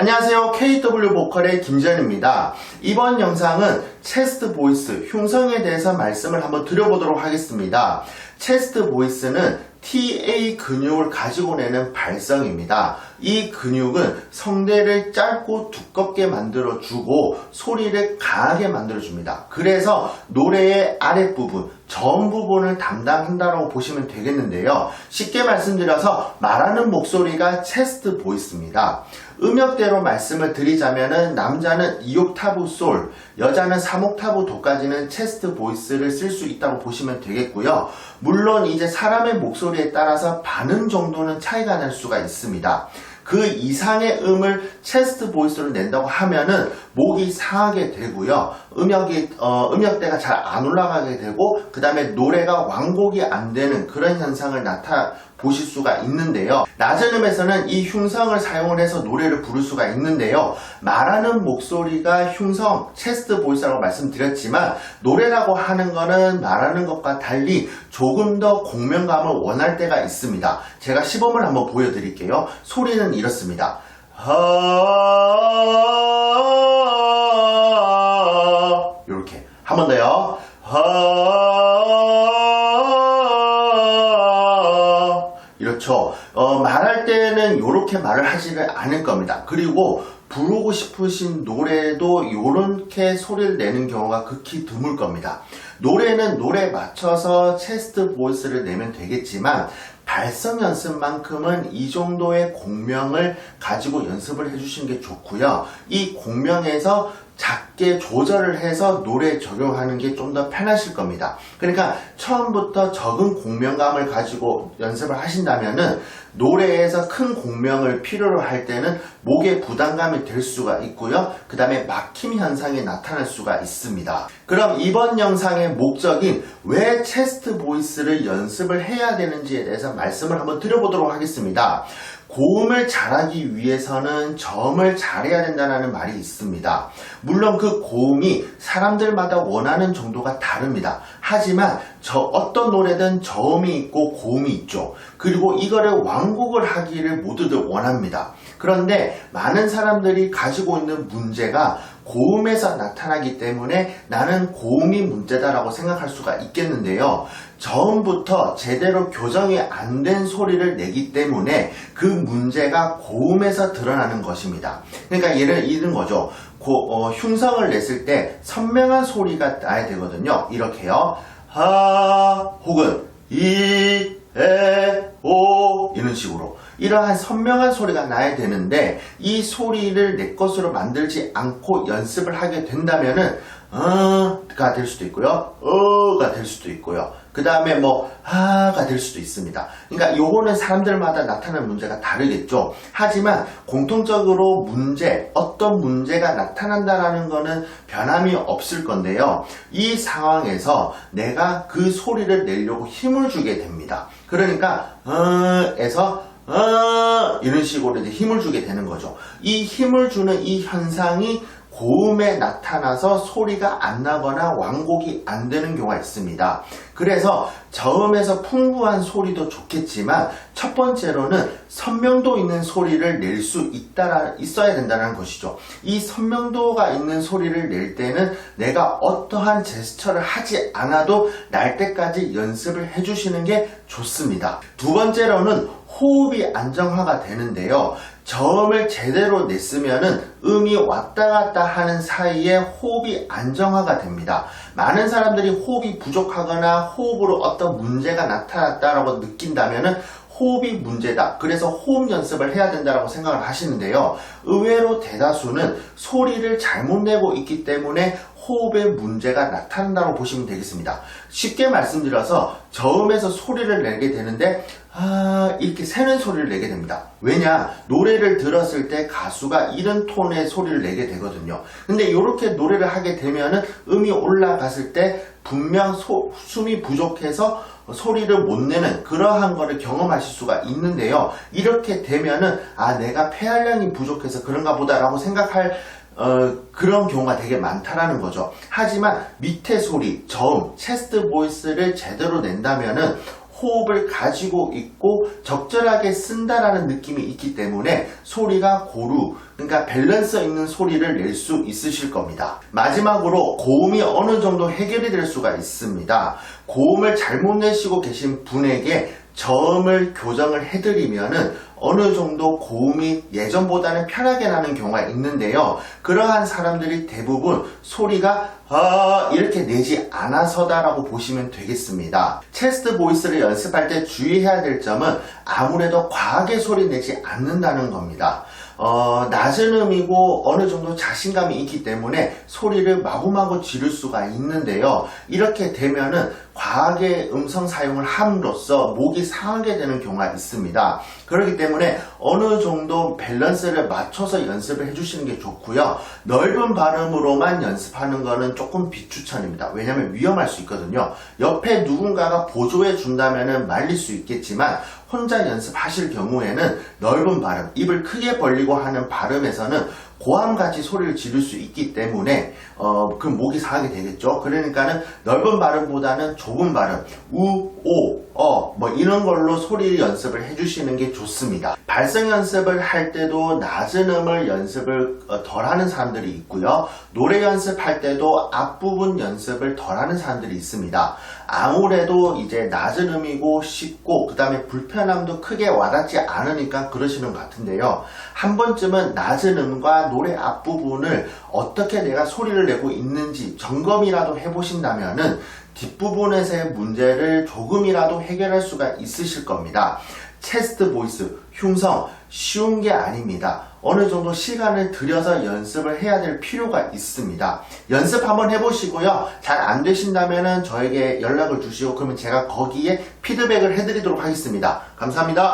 안녕하세요. KW 보컬의 김지현입니다. 이번 영상은 체스트 보이스, 흉성에 대해서 말씀을 한번 드려보도록 하겠습니다. 체스트 보이스는 TA 근육을 가지고 내는 발성입니다. 이 근육은 성대를 짧고 두껍게 만들어주고 소리를 강하게 만들어줍니다. 그래서 노래의 아랫부분, 전 부분을 담당한다고 보시면 되겠는데요. 쉽게 말씀드려서 말하는 목소리가 체스트 보이스입니다. 음역대로 말씀을 드리자면은 남자는 2옥타브 솔, 여자는 3옥타브 도까지는 체스트 보이스를 쓸 수 있다고 보시면 되겠고요. 물론 이제 사람의 목소리에 따라서 반음 정도는 차이가 날 수가 있습니다. 그 이상의 음을 체스트 보이스로 낸다고 하면은 목이 상하게 되고요. 음역이 어, 음역대가 잘 안 올라가게 되고 그 다음에 노래가 완곡이 안 되는 그런 현상을 나타 보실 수가 있는데요. 낮은 음에서는 이 흉성을 사용을 해서 노래를 부를 수가 있는데요. 말하는 목소리가 흉성, 체스트 보이스라고 말씀드렸지만 노래라고 하는 거는 말하는 것과 달리 조금 더 공명감을 원할 때가 있습니다. 제가 시범을 한번 보여드릴게요. 소리는 이렇습니다. 이렇게 한 번 더요. 이렇죠. 어, 말할 때는 이렇게 말을 하지를 않을 겁니다. 그리고 부르고 싶으신 노래도 이렇게 소리를 내는 경우가 극히 드물 겁니다. 노래는 노래에 맞춰서 체스트 보이스를 내면 되겠지만 발성 연습만큼은 이 정도의 공명을 가지고 연습을 해주시는 게 좋고요. 이 공명에서 작게 조절을 해서 노래에 적용하는 게 좀 더 편하실 겁니다. 그러니까 처음부터 적은 공명감을 가지고 연습을 하신다면은 노래에서 큰 공명을 필요로 할 때는 목에 부담감이 될 수가 있고요. 그 다음에 막힘 현상이 나타날 수가 있습니다. 그럼 이번 영상의 목적인 왜 체스트 보이스를 연습을 해야 되는지에 대해서 말씀을 한번 드려보도록 하겠습니다. 고음을 잘하기 위해서는 저음을 잘해야 된다는 말이 있습니다. 물론 그 고음이 사람들마다 원하는 정도가 다릅니다. 하지만 저 어떤 노래든 저음이 있고 고음이 있죠. 그리고 이거를 완곡을 하기를 모두들 원합니다. 그런데 많은 사람들이 가지고 있는 문제가 고음에서 나타나기 때문에 나는 고음이 문제다라고 생각할 수가 있겠는데요. 저음부터 제대로 교정이 안 된 소리를 내기 때문에 그 문제가 고음에서 드러나는 것입니다. 그러니까 예를 이런 거죠. 고, 어, 흉성을 냈을 때 선명한 소리가 나야 되거든요. 이렇게요. 하 혹은 이, 에, 오 이런 식으로 이러한 선명한 소리가 나야 되는데 이 소리를 내 것으로 만들지 않고 연습을 하게 된다면은 어가 될 수도 있고요. 어가 될 수도 있고요. 그 다음에 뭐 하가 될 수도 있습니다. 그러니까 요거는 사람들마다 나타나는 문제가 다르겠죠. 하지만 공통적으로 문제, 어떤 문제가 나타난다라는 거는 변함이 없을 건데요. 이 상황에서 내가 그 소리를 내려고 힘을 주게 됩니다. 그러니까 어에서 어 이런 식으로 이제 힘을 주게 되는 거죠. 이 힘을 주는 이 현상이 고음에 나타나서 소리가 안 나거나 완곡이 안 되는 경우가 있습니다. 그래서 저음에서 풍부한 소리도 좋겠지만 첫 번째로는 선명도 있는 소리를 낼 수 있다 있어야 된다는 것이죠. 이 선명도가 있는 소리를 낼 때는 내가 어떠한 제스처를 하지 않아도 날 때까지 연습을 해주시는 게 좋습니다. 두 번째로는 호흡이 안정화가 되는데요. 저음을 제대로 냈으면은 음이 왔다 갔다 하는 사이에 호흡이 안정화가 됩니다. 많은 사람들이 호흡이 부족하거나 호흡으로 어떤 문제가 나타났다라고 느낀다면은 호흡이 문제다. 그래서 호흡 연습을 해야 된다고 생각을 하시는데요. 의외로 대다수는 소리를 잘못 내고 있기 때문에 호흡에 문제가 나타난다고 보시면 되겠습니다. 쉽게 말씀드려서 저음에서 소리를 내게 되는데 아 이렇게 새는 소리를 내게 됩니다. 왜냐 노래를 들었을 때 가수가 이런 톤의 소리를 내게 되거든요. 근데 이렇게 노래를 하게 되면은 음이 올라갔을 때 분명 소, 숨이 부족해서 소리를 못 내는 그러한 거를 경험하실 수가 있는데요. 이렇게 되면은 아 내가 폐활량이 부족해서 그런가 보다라고 생각할 어, 그런 경우가 되게 많다라는 거죠. 하지만 밑에 소리, 저음, 체스트 보이스를 제대로 낸다면은 호흡을 가지고 있고 적절하게 쓴다라는 느낌이 있기 때문에 소리가 고루, 그러니까 밸런스 있는 소리를 낼 수 있으실 겁니다. 마지막으로 고음이 어느 정도 해결이 될 수가 있습니다. 고음을 잘못 내시고 계신 분에게 저음을 교정을 해드리면은 어느 정도 고음이 예전보다는 편하게 나는 경우가 있는데요. 그러한 사람들이 대부분 소리가 아 이렇게 내지 않아서다라고 보시면 되겠습니다. 체스트 보이스를 연습할 때 주의해야 될 점은 아무래도 과하게 소리 내지 않는다는 겁니다. 어, 낮은 음이고 어느 정도 자신감이 있기 때문에 소리를 마구마구 지를 수가 있는데요. 이렇게 되면은 과하게 음성 사용을 함으로써 목이 상하게 되는 경우가 있습니다. 그렇기 때문에 어느 정도 밸런스를 맞춰서 연습을 해주시는 게 좋고요. 넓은 발음으로만 연습하는 거는 조금 비추천입니다. 왜냐하면 위험할 수 있거든요. 옆에 누군가가 보조해 준다면 말릴 수 있겠지만 혼자 연습하실 경우에는 넓은 발음, 입을 크게 벌리고 하는 발음에서는 고함같이 소리를 지를 수 있기 때문에 어, 그 목이 상하게 되겠죠. 그러니까는 넓은 발음보다는 좁은 발음, 우, 오, 어, 뭐 이런 걸로 소리 연습을 해주시는 게 좋습니다. 발성 연습을 할 때도 낮은 음을 연습을 어, 덜 하는 사람들이 있고요. 노래 연습할 때도 앞부분 연습을 덜 하는 사람들이 있습니다. 아무래도 이제 낮은 음이고 쉽고 그 다음에 불편함도 크게 와닿지 않으니까 그러시는 것 같은데요. 한 번쯤은 낮은 음과 노래 앞부분을 어떻게 내가 소리를 내고 있는지 점검이라도 해보신다면은 뒷부분에서의 문제를 조금이라도 해결할 수가 있으실 겁니다. 체스트 보이스, 흉성, 쉬운 게 아닙니다. 어느 정도 시간을 들여서 연습을 해야 될 필요가 있습니다. 연습 한번 해보시고요. 잘 안 되신다면 저에게 연락을 주시고 그러면 제가 거기에 피드백을 해드리도록 하겠습니다. 감사합니다.